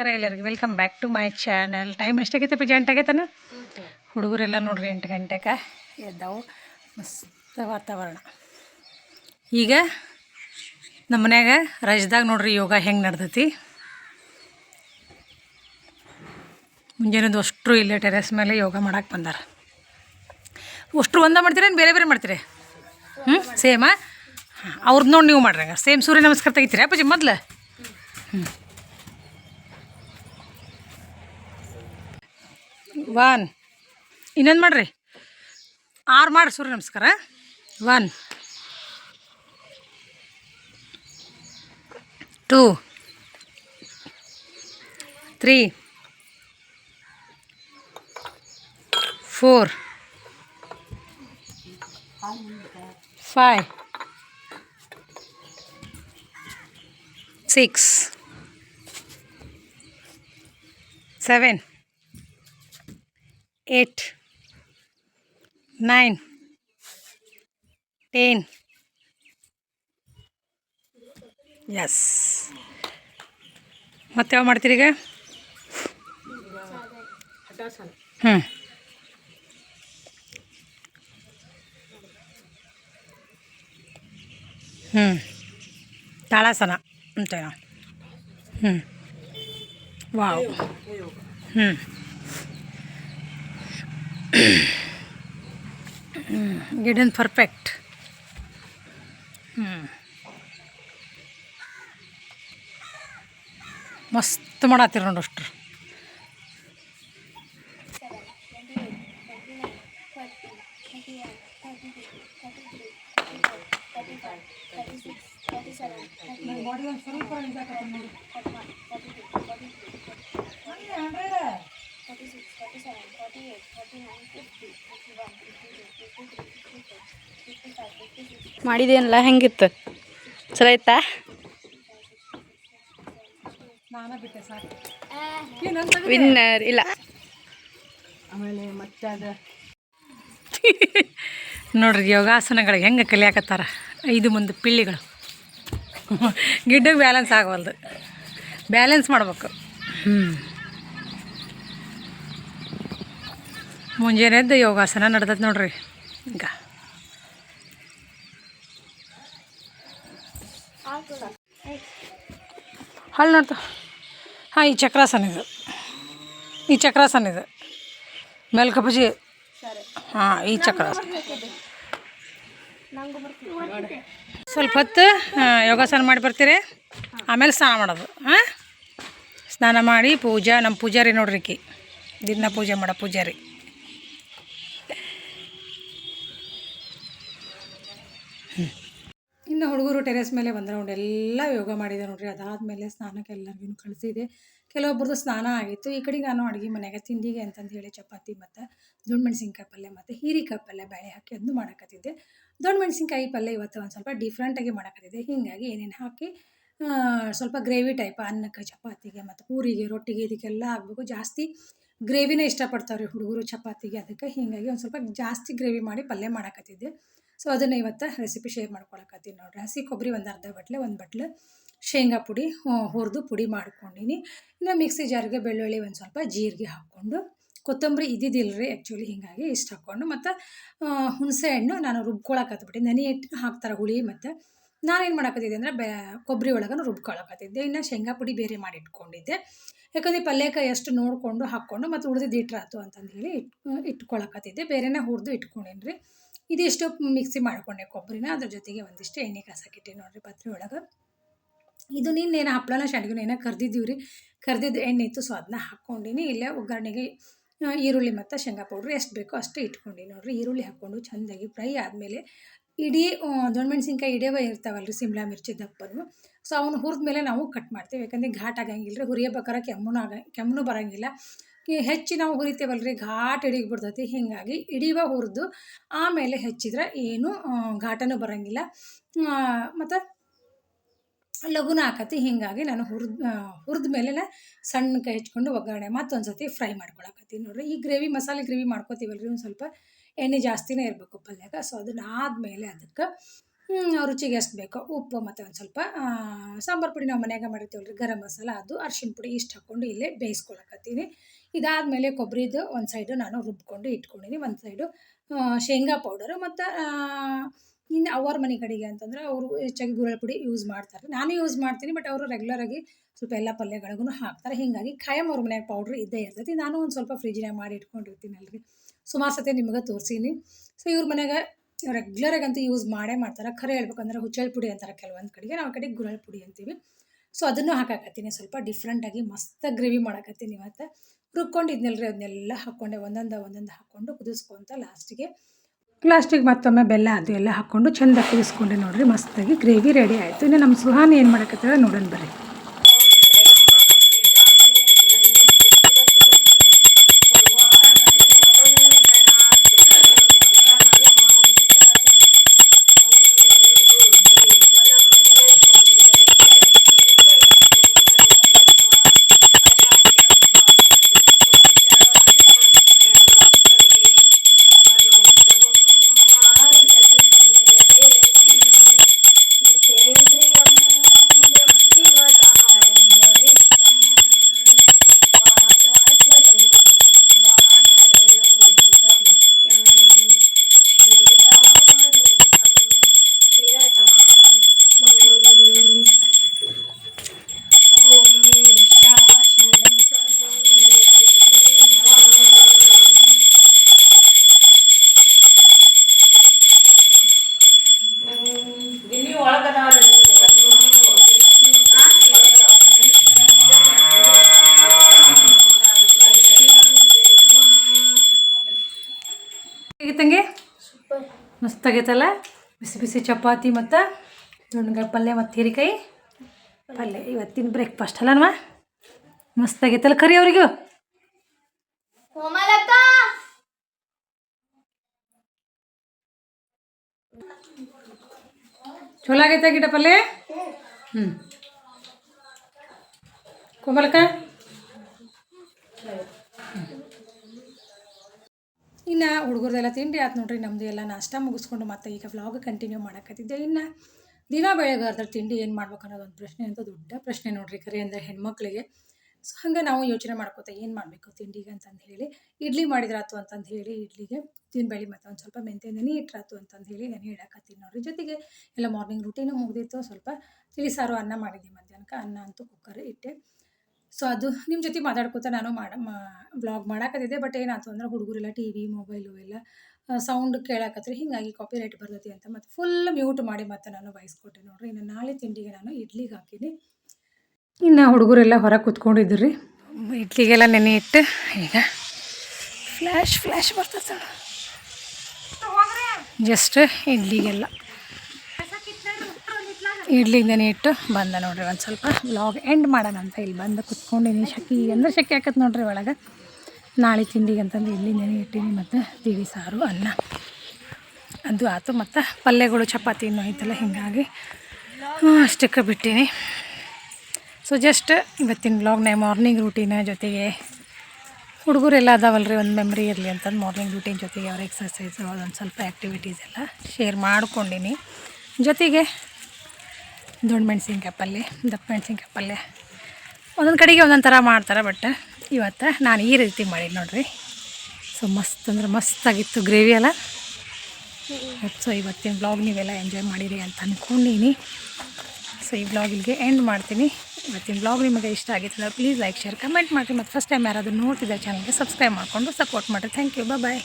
ನಮಸ್ಕಾರ ಎಲ್ಲರಿಗೂ. Welcome back to my channel time ಎಷ್ಟಾಗೈತೆ ಪಿ ಎಂಟು ಆಗೈತನ ಹುಡುಗರೆಲ್ಲ ನೋಡ್ರಿ ಎಂಟು ಗಂಟೆಗೆ ಎದ್ದಾವು. ಮಸ್ತ್ ವಾತಾವರಣ. ಈಗ ನಮ್ಮ ಮನ್ಯಾಗ ರಜದಾಗ ನೋಡ್ರಿ ಯೋಗ ಹೆಂಗೆ ನಡ್ದೈತಿ. ಮುಂಜಾನೆದು ಅಷ್ಟು ಇಲ್ಲೇ ಟೆರೆಸ್ ಮೇಲೆ ಯೋಗ ಮಾಡಕ್ಕೆ ಬಂದಾರ. ಅಷ್ಟು ಒಂದ ಮಾಡ್ತೀರೇನು ಬೇರೆ ಬೇರೆ ಮಾಡ್ತೀರಿ? ಹ್ಞೂ ಸೇಮಾ ಹಾಂ ಅವ್ರದ್ದು ನೋಡಿ ನೀವು ಮಾಡ್ರಿ ಸೇಮ್ ಸೂರ್ಯ ನಮಸ್ಕಾರ ತೆಗಿತೀರಾ ಪೂಜೆ ಮೊದ್ಲು? ಹ್ಞೂ ಒನ್ ಇನ್ನೊಂದು ಮಾಡಿರಿ. ಆರು ಮಾಡಿರಿ ಸೂರ್ಯ ನಮಸ್ಕಾರ. One two. Three. Four. Five. Six. Seven. Eight, nine, ten. Yes ಮತ್ತೆ ಯಾವ ಮಾಡ್ತೀರಿ ಈಗ? ಹ್ಞೂ ಹ್ಞೂ ತಾಳಾಸನ ಅಂತ ಹ್ಞೂ ವಾವ್ ಹ್ಞೂ ಗಿಡನ್ ಪರ್ಫೆಕ್ಟ್ ಹ್ಞೂ ಮಸ್ತ್ ಮಾಡತ್ತೀರಿ ನೋಡಿ ಅಷ್ಟ್ರು. ಮಾಡಿದೇನಲ್ಲ ಹೆಂಗಿತ್ತು? ಚಲೋ ಆಯ್ತಾ? ನಾನು ಬಿಟ್ಟೆ ಸಾಕು. ವಿನ್ನರ್ ಇಲ್ಲ. ನೋಡ್ರಿ ಯೋಗಾಸನಗಳು ಹೆಂಗೆ ಕಲಿಯಾಕತ್ತಾರ? ಐದು ಮುಂದೆ ಪಿಳ್ಳಿಗಳು. ಗಿಡ್ಡಗೆ ಬ್ಯಾಲೆನ್ಸ್ ಆಗವಲ್ದು. ಬ್ಯಾಲೆನ್ಸ್ ಮಾಡ್ಬೇಕು. ಹ್ಞೂ ಮುಂಜಾನೆ ಎದ್ದು ಯೋಗಾಸನ ನಡ್ದೈತೆ ನೋಡ್ರಿ. ಈಗ ಹಳ್ಳ ನೋಡ್ತ. ಹಾಂ, ಈ ಚಕ್ರಾಸನ ಇದು. ಈ ಚಕ್ರಾಸನ ಇದು. ಮೇಲ್ಕಪಜಿ ಹಾಂ, ಈ ಚಕ್ರಾಸನ. ಸ್ವಲ್ಪ ಹೊತ್ತು ಯೋಗಾಸನ ಮಾಡಿ ಬರ್ತೀರಿ. ಆಮೇಲೆ ಸ್ನಾನ ಮಾಡೋದು. ಹಾಂ? ಸ್ನಾನ ಮಾಡಿ ಪೂಜಾ ನಮ್ಮ ಪೂಜಾರಿ ನೋಡ್ರಿ ಈಕಿ. ದಿನ ಪೂಜೆ ಮಾಡೋ ಪೂಜಾರಿ. ಹುಡುಗರು ಟೆರೆಸ್ ಮೇಲೆ ಬಂದ್ರೆ ನೋಡಿ ಎಲ್ಲ ಯೋಗ ಮಾಡಿದೆ ನೋಡ್ರಿ. ಅದಾದಮೇಲೆ ಸ್ನಾನಕ್ಕೆ ಎಲ್ಲರಿಗೂ ಕಳಿಸಿದೆ. ಕೆಲವೊಬ್ರದ್ದು ಸ್ನಾನ ಆಗಿತ್ತು. ಈ ಕಡೆಗೆ ನಾನು ಅಡುಗೆ ಮನೆಗೆ ತಿಂಡಿಗೆ ಅಂತಂದು ಹೇಳಿ ಚಪಾತಿ ಮತ್ತು ದೊಣ್ಣೆ ಮೆಣಸಿನ್ಕಾಯಿ ಪಲ್ಯ ಮತ್ತು ಹೀರಿಕಾಯಿ ಪಲ್ಯ ಬೇಳೆ ಹಾಕಿ ಅದನ್ನು ಮಾಡಕತ್ತಿದ್ದೆ. ದೊಣ್ಣೆ ಮೆಣಸಿನ್ಕಾಯಿ ಪಲ್ಯ ಇವತ್ತು ಒಂದು ಸ್ವಲ್ಪ ಡಿಫ್ರೆಂಟಾಗಿ ಮಾಡಕತ್ತಿದ್ದೆ. ಹೀಗಾಗಿ ಏನೇನು ಹಾಕಿ ಸ್ವಲ್ಪ ಗ್ರೇವಿ ಟೈಪ್ ಅನ್ನಕ್ಕೆ, ಚಪಾತಿಗೆ ಮತ್ತು ಪೂರಿಗೆ, ರೊಟ್ಟಿಗೆ ಇದಕ್ಕೆಲ್ಲ ಆಗಬೇಕು ಜಾಸ್ತಿ ಗ್ರೇವಿನೇ ಇಷ್ಟಪಡ್ತಾವ್ರಿ ಹುಡುಗರು ಚಪಾತಿಗೆ ಅದಕ್ಕೆ. ಹೀಗಾಗಿ ಒಂದು ಸ್ವಲ್ಪ ಜಾಸ್ತಿ ಗ್ರೇವಿ ಮಾಡಿ ಪಲ್ಯ ಮಾಡಕತ್ತಿದ್ದೆ. ಸೊ ಅದನ್ನು ಇವತ್ತು ರೆಸಿಪಿ ಶೇರ್ ಮಾಡ್ಕೊಳಕತ್ತೀನಿ ನೋಡ್ರಿ. ಹಸಿ ಕೊಬ್ಬರಿ ಒಂದು ಅರ್ಧ ಬಟ್ಲೆ, ಒಂದು ಬಟ್ಲು ಶೇಂಗಾ ಪುಡಿ ಹುರಿದು ಪುಡಿ ಮಾಡ್ಕೊಂಡಿನಿ. ಇನ್ನು ಮಿಕ್ಸಿ ಜಾರಿಗೆ ಬೆಳ್ಳುಳ್ಳಿ ಒಂದು ಸ್ವಲ್ಪ ಜೀರಿಗೆ ಹಾಕ್ಕೊಂಡು, ಕೊತ್ತಂಬರಿ ಇದ್ದಿದ್ದಿಲ್ಲ ರೀ ಆ್ಯಕ್ಚುಲಿ ಹೀಗಾಗಿ ಇಷ್ಟು ಹಾಕ್ಕೊಂಡು, ಮತ್ತು ಹುಣಸೆ ಹಣ್ಣು ನಾನು ರುಬ್ಕೊಳಕತ್ಬಿಟ್ಟು ನೆನೆ ಇಟ್ಟು ಹಾಕ್ತಾರೆ ಹುಳಿ ಮತ್ತು ನಾನೇನು ಮಾಡಕತ್ತಿದ್ದೆ ಅಂದರೆ ಬೆ, ಕೊಬ್ಬರಿ ಒಳಗನು ರುಬ್ಕೊಳಕತ್ತಿದ್ದೆ. ಇನ್ನು ಶೇಂಗಾ ಪುಡಿ ಬೇರೆ ಮಾಡಿ ಇಟ್ಕೊಂಡಿದ್ದೆ. ಯಾಕಂದರೆ ಪಲ್ಯಕ್ಕೆ ಎಷ್ಟು ನೋಡಿಕೊಂಡು ಹಾಕ್ಕೊಂಡು ಮತ್ತು ಉಳಿದಿದ್ದು ಇಟ್ರಾತು ಅಂತಂದು ಹೇಳಿ ಇಟ್, ಇಟ್ಕೊಳಕತ್ತಿದ್ದೆ. ಬೇರೆನೇ ಹುರಿದು ಇಟ್ಕೊಂಡಿನಿ ರೀ ಇದಿಷ್ಟು ಮಿಕ್ಸಿ ಮಾಡ್ಕೊಂಡೆ ಕೊಬ್ಬರಿನ, ಅದ್ರ ಜೊತೆಗೆ ಒಂದಿಷ್ಟು ಎಣ್ಣೆ ಕಾಸಾಕಿಟ್ಟೆ ನೋಡಿರಿ ಪಾತ್ರೆ ಒಳಗೆ. ಇದು ನಿನ್ನೇನು ಹಪ್ಪಳನ ಶಾಂಡ್ಗಿನ ಏನೋ ಕರ್ದಿದ್ದೀವಿ ರೀ ಕರ್ದಿದ್ದು ಎಣ್ಣೆ ಇತ್ತು, ಸೊ ಅದನ್ನ ಹಾಕ್ಕೊಂಡಿನಿ. ಇಲ್ಲೇ ಒಗ್ಗರಣೆಗೆ ಈರುಳ್ಳಿ ಮತ್ತು ಶೇಂಗಾ ಪೌಡ್ರ್ ಎಷ್ಟು ಬೇಕೋ ಅಷ್ಟು ಇಟ್ಕೊಂಡು ನೋಡಿರಿ. ಈರುಳ್ಳಿ ಹಾಕ್ಕೊಂಡು ಚೆಂದಾಗಿ ಫ್ರೈ ಆದಮೇಲೆ ಇಡೀ ದೊಣ್ಣಮೆಣ್ಸಿನ್ಕಾಯಿ ಇಡೇವ ಇರ್ತಾವಲ್ಲ ರೀ ಸಿಮ್ಲಾ ಮಿರ್ಚಿ ದಪ್ಪನು. ಸೊ ಅವನು ಹುರಿದ ಮೇಲೆ ನಾವು ಕಟ್ ಮಾಡ್ತೀವಿ. ಯಾಕಂದರೆ ಘಾಟ್ ಆಗಂಗಿಲ್ಲ ರೀ ಹುರಿಯಬೇಕಾರೆ ಕೆಮ್ಮನೂ ಆಗ, ಕೆಮ್ಮನೂ ಬರೋಂಗಿಲ್ಲ. ಹೆಚ್ಚಿ ನಾವು ಹುರಿತೇವಲ್ಲ ರೀ ಘಾಟ್ ಹಿಡಿಗೆ ಬಿಡ್ತೈತಿ. ಹೀಗಾಗಿ ಇಡಿವ ಹುರಿದು ಆಮೇಲೆ ಹೆಚ್ಚಿದ್ರೆ ಏನು ಘಾಟನು ಬರೋಂಗಿಲ್ಲ. ಮತ್ತು ಲಘುನ ಆಕತಿ ಹೀಗಾಗಿ ನಾನು ಹುರಿದ ಹುರಿದ ಮೇಲೆ ಸಣ್ಣಕ್ಕೆ ಹೆಚ್ಕೊಂಡು ಒಗ್ಗರಣೆ ಮತ್ತೊಂದು ಸತಿ ಫ್ರೈ ಮಾಡ್ಕೊಳಕತ್ತೀನಿ ನೋಡಿರಿ. ಈ ಗ್ರೇವಿ ಮಸಾಲೆ ಗ್ರೇವಿ ಮಾಡ್ಕೊತೀವಲ್ರಿ ಒಂದು ಸ್ವಲ್ಪ ಎಣ್ಣೆ ಜಾಸ್ತಿನೇ ಇರಬೇಕು ಪಲ್ಯಾಗ. ಸೊ ಅದನ್ನ ಆದಮೇಲೆ ಅದಕ್ಕೆ ರುಚಿಗೆ ಎಷ್ಟು ಬೇಕೋ. ಉಪ್ಪು ಮತ್ತು ಒಂದು ಸ್ವಲ್ಪ ಸಾಂಬಾರು ಪುಡಿ ನಾವು ಮನ್ಯಾಗ ರೀ ಗರಂ ಮಸಾಲ ಅದು, ಅರ್ಶಿನ ಪುಡಿ ಇಷ್ಟು ಹಾಕ್ಕೊಂಡು ಇಲ್ಲೇ ಬೇಯಿಸ್ಕೊಳಕತ್ತೀನಿ. ಇದಾದಮೇಲೆ ಕೊಬ್ಬರಿದು ಒಂದು ಸೈಡು ನಾನು ರುಬ್ಕೊಂಡು ಇಟ್ಕೊಂಡಿನಿ. ಒಂದು ಸೈಡು ಶೇಂಗಾ ಪೌಡರು ಮತ್ತು ಇನ್ನು ಅವ್ರ ಮನೆ ಕಡೆಗೆ ಅಂತಂದ್ರೆ ಅವರು ಹೆಚ್ಚಾಗಿ ಗುರಳ್ ಪುಡಿ ಯೂಸ್ ಮಾಡ್ತಾರೆ. ನಾನು ಯೂಸ್ ಮಾಡ್ತೀನಿ ಬಟ್ ಅವರು ರೆಗ್ಯುಲರಾಗಿ ಸ್ವಲ್ಪ ಎಲ್ಲ ಪಲ್ಯಗಳಿಗೂ ಹಾಕ್ತಾರೆ. ಹೀಗಾಗಿ ಖಾಯಂ ಅವ್ರ ಮನೆಯಾಗ ಪೌಡ್ರ್ ಇದ್ದೇ ಇರ್ತೈತಿ. ನಾನು ಒಂದು ಸ್ವಲ್ಪ ಫ್ರಿಜ್ನಾಗ ಮಾಡಿ ಇಟ್ಕೊಂಡಿರ್ತೀನಿ ಅಲ್ರಿ ಸುಮಾರು ಸತಿ ನಿಮಗೆ ತೋರಿಸೀನಿ. ಸೊ ಇವ್ರ ಮನ್ಯಾಗ ರೆಗ್ಯುಲರಾಗಿ ಅಂತೂ ಯೂಸ್ ಮಾಡೇ ಮಾಡ್ತಾರೆ. ಖರೆ ಹೇಳ್ಬೇಕಂದ್ರೆ ಹುಚ್ಚಳ್ ಪುಡಿ ಅಂತಾರೆ ಕೆಲವೊಂದು ಕಡೆಗೆ. ನಾವು ಕಡೆಗೆ ಗುರಳ್ ಪುಡಿ ಅಂತೀವಿ. ಸೊ ಅದನ್ನು ಹಾಕಾಕತ್ತೀನಿ. ಸ್ವಲ್ಪ ಡಿಫ್ರೆಂಟಾಗಿ ಮಸ್ತ್ ಗ್ರೇವಿ ಮಾಡಾಕತ್ತೀನಿ ಇವತ್ತು. ರುಬ್ಕೊಂಡಿದ್ನಲ್ರಿ ಅದನ್ನೆಲ್ಲ ಹಾಕ್ಕೊಂಡೆ ಒಂದೊಂದು ಒಂದೊಂದು ಹಾಕ್ಕೊಂಡು ಕುದಿಸ್ಕೊಂತ ಲಾಸ್ಟಿಗೆ ಲಾಸ್ಟಿಗೆ ಮತ್ತೊಮ್ಮೆ ಬೆಲ್ಲ, ಅದು ಎಲ್ಲ ಹಾಕ್ಕೊಂಡು ಚೆಂದ ಕುದಿಸ್ಕೊಂಡೆ ನೋಡಿರಿ. ಮಸ್ತಾಗಿ ಗ್ರೇವಿ ರೆಡಿ ಆಯಿತು. ಇನ್ನು ನಮ್ಮ ಸುಹಾನ ಏನು ಮಾಡಕತ್ತಾಳೆ ನೋಡೋಣ ಬರ್ರಿ. ಹೇಗಿತ್ತಂಗೆ ಮಸ್ತ್ ಆಗೈತಲ್ಲ ಬಿಸಿ ಬಿಸಿ ಚಪಾತಿ ಮತ್ತು ನುಣ್ಣಗಾಯಿ ಪಲ್ಯ ಮತ್ತು ಹೀರಿಕಾಯಿ? ಪಲ್ಯ. ಇವತ್ತಿನ ಬ್ರೇಕ್ಫಾಸ್ಟ್ ಅಲ್ಲನ್ವ ಮಸ್ತ್ ಆಗೈತಲ್ಲ ಕರಿ ಅವರಿಗೂ? ಚಲೋ ಆಗೈತೆ ಗಿಡ ಪಲ್ಯ? ಹ್ಞೂ ಕೋಮಲಕ ಇನ್ನು ಹುಡುಗರದೆಲ್ಲ ತಿಂಡಿ ಆಯ್ತು ನೋಡ್ರಿ ನಮ್ಮದು ಎಲ್ಲ ನಾಷ್ಟ ಮುಗಿಸ್ಕೊಂಡು ಮತ್ತೆ ಈಗ ವ್ಲಾಗ್ ಕಂಟಿನ್ಯೂ ಮಾಡಕತ್ತಿದ್ದೆ. ಇನ್ನು ದಿನ ಬೆಳಗ್ಗೆ ತಿಂಡಿ ಏನು ಮಾಡ್ಬೇಕು ಅನ್ನೋದು ಒಂದು ಪ್ರಶ್ನೆ ಅಂತ ದೊಡ್ಡ ಪ್ರಶ್ನೆ ನೋಡ್ರಿ ಕರೆ ಅಂದರೆ ಹೆಣ್ಮಕ್ಳಿಗೆ. ಸೊ ಹಂಗೆ ನಾವು ಯೋಚನೆ ಮಾಡ್ಕೋತ ಏನು ಮಾಡಬೇಕು ತಿಂಡಿಗೆ ಅಂತಂದು ಹೇಳಿ. ಇಡ್ಲಿ ಮಾಡಿದ್ರಾತು ಅಂತಂದು ಹೇಳಿ, ಇಡ್ಲಿಗೆ ಬೇಳೆ ಮತ್ತು ಒಂದು ಸ್ವಲ್ಪ ಮೆಂತೆ ನೆನೆ ಇಟ್ಟರಾತು ಅಂತಂದು ಹೇಳಿ ನೆನೆ ಇಡಕತ್ತೀನಿ ನೋಡ್ರಿ. ಜೊತೆಗೆ ಎಲ್ಲ ಮಾರ್ನಿಂಗ್ ರುಟೀನು ಮುಗಿದಿತ್ತು, ಸ್ವಲ್ಪ ತಿಳಿಸಾರು ಅನ್ನ ಮಾಡಿದ್ದೆ ಮಧ್ಯಾಹ್ನಕ್ಕೆ ಅನ್ನ ಅಂತೂ ಕುಕ್ಕರ್ ಇಟ್ಟೆ. ಸೊ ಅದು ನಿಮ್ಮ ಜೊತೆ ಮಾತಾಡ್ಕೊತ ನಾನು ಮಾಡ ಬ್ಲಾಗ್ ಮಾಡಾಕತ್ತಿದ್ದೆ ಬಟ್ ಏನಾಯ್ತು ಅಂದ್ರೆ ಹುಡುಗರೆಲ್ಲ ಟಿ ವಿ ಮೊಬೈಲು ಎಲ್ಲ ಸೌಂಡ್ ಕೇಳಾಕತ್ರಿ ಹಿಂಗಾಗಿ ಕಾಪಿ ರೈಟ್ ಬರ್ತೈತಿ ಅಂತ ಮತ್ತು ಫುಲ್ ಮ್ಯೂಟ್ ಮಾಡಿ ಮತ್ತೆ ನಾನು ಕೊಟ್ಟೆ ನೋಡ್ರಿ. ಇನ್ನು ನಾಳೆ ತಿಂಡಿಗೆ ನಾನು ಇಡ್ಲಿಗೆ ಹಾಕೀನಿ. ಇನ್ನು ಹುಡುಗರೆಲ್ಲ ಹೊರಗೆ ಕೂತ್ಕೊಂಡಿದ್ರು. ರೀ ಇಡ್ಲಿಗೆಲ್ಲ ನೆನೆ ಇಟ್ಟು. ಈಗ ಫ್ಲ್ಯಾಶ್ ಫ್ಲ್ಯಾಶ್ ಬರ್ತದೆ ಜಸ್ಟ್ ಇಡ್ಲಿಗೆಲ್ಲ. ಇಡ್ಲಿಗೆ ನೆನೆ ಇಟ್ಟು ಬಂದ ನೋಡ್ರಿ ಒಂದು ಸ್ವಲ್ಪ ಬ್ಲಾಗ್ ಎಂಡ್ ಮಾಡೋಣ ಅಂತ ಇಲ್ಲಿ ಬಂದು ಕುತ್ಕೊಂಡಿನಿ ಶಕ್ಕಿ ಅಂದ್ರೆ ಶಕ್ಕಿ ಹಾಕತ್ ನೋಡ್ರಿ ಒಳಗೆ. ನಾಳೆ ತಿಂಡಿಗೆ ಅಂತಂದು ಇಡ್ಲಿಂದನೇ ಇಟ್ಟೀನಿ ಮತ್ತು ತಿಳಿ ಸಾರು, ಅನ್ನ. ಅದು ಆಯ್ತು ಮತ್ತು ಪಲ್ಯಗಳು, ಚಪಾತಿ ಇನ್ನೂ ಐತಲ್ಲ, ಹೀಗಾಗಿ ಅಷ್ಟಕ್ಕೆ ಬಿಟ್ಟೀನಿ. ಸೊ ಜಸ್ಟ್ ಇವತ್ತಿನ ಬ್ಲಾಗ್ನ ಮಾರ್ನಿಂಗ್ ರೂಟೀನ ಜೊತೆಗೆ ಹುಡುಗರೆಲ್ಲ ಅದಾವಲ್ರಿ, ಒಂದು ಮೆಮ್ರಿ ಇರಲಿ ಅಂತಂದು ಮಾರ್ನಿಂಗ್ ರೂಟೀನ್ ಜೊತೆಗೆ ಅವ್ರ ಎಕ್ಸಸೈಸು ಅದೊಂದು ಸ್ವಲ್ಪ ಆ್ಯಕ್ಟಿವಿಟೀಸ್ ಎಲ್ಲ ಶೇರ್ ಮಾಡ್ಕೊಂಡಿನಿ. ಜೊತೆಗೆ ದೊಡ್ಡ ಮೆಣಸಿನ್ಕಾಯಿ ಪಲ್ಯ ದಪ್ಪ ಮೆಣಸಿನ್ಕಾಯಿ ಪಲ್ಯ ಒಂದೊಂದು ಕಡೆಗೆ ಒಂದೊಂದು ಥರ ಮಾಡ್ತಾರೆ ಬಟ್ ಇವತ್ತು ನಾನು ಈ ರೀತಿ ಮಾಡಿದ್ದು ನೋಡಿರಿ. ಸೊ ಮಸ್ತ್ ಅಂದ್ರೆ ಮಸ್ತಾಗಿತ್ತು ಗ್ರೇವಿ ಎಲ್ಲ. ಸೊ ಇವತ್ತಿನ ಬ್ಲಾಗ್ ನೀವೆಲ್ಲ ಎಂಜಾಯ್ ಮಾಡಿರಿ ಅಂತ ಅಂದ್ಕೊಂಡೀನಿ ಸೊ ಈ ಬ್ಲಾಗ್ ಇಲ್ಲಿಗೆ ಎಂಡ್ ಮಾಡ್ತೀನಿ. ಇವತ್ತಿನ ಬ್ಲಾಗ್ ನಿಮಗೆ ಇಷ್ಟ ಆಗಿತ್ತು ಅಂದರೆ ಪ್ಲೀಸ್ ಲೈಕ್ ಶೇರ್ ಕಮೆಂಟ್ ಮಾಡಿರಿ. ಮತ್ತು ಫಸ್ಟ್ ಟೈಮ್ ಯಾರಾದರೂ ನೋಡ್ತಿದ್ದಾರೆ ಚಾನಲ್ಗೆ ಸಬ್ಸ್ಕ್ರೈಬ್ ಮಾಡಿಕೊಂಡು ಸಪೋರ್ಟ್ ಮಾಡಿರಿ. Thank you bye